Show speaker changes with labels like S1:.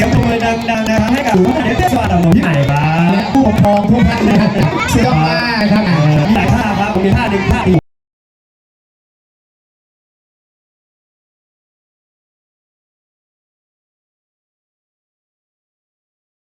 S1: สียงปรบมือดังๆนะครับให้กับผู้ว่าเด็กเทศบาลตำบลที่ไหนบ้างผู้ปก
S2: ครอ
S1: ง
S2: ผู้พัานนะครับสุดยอ
S1: มากครับแต่ท่าครับมีท่าหนึ่งท่าอีก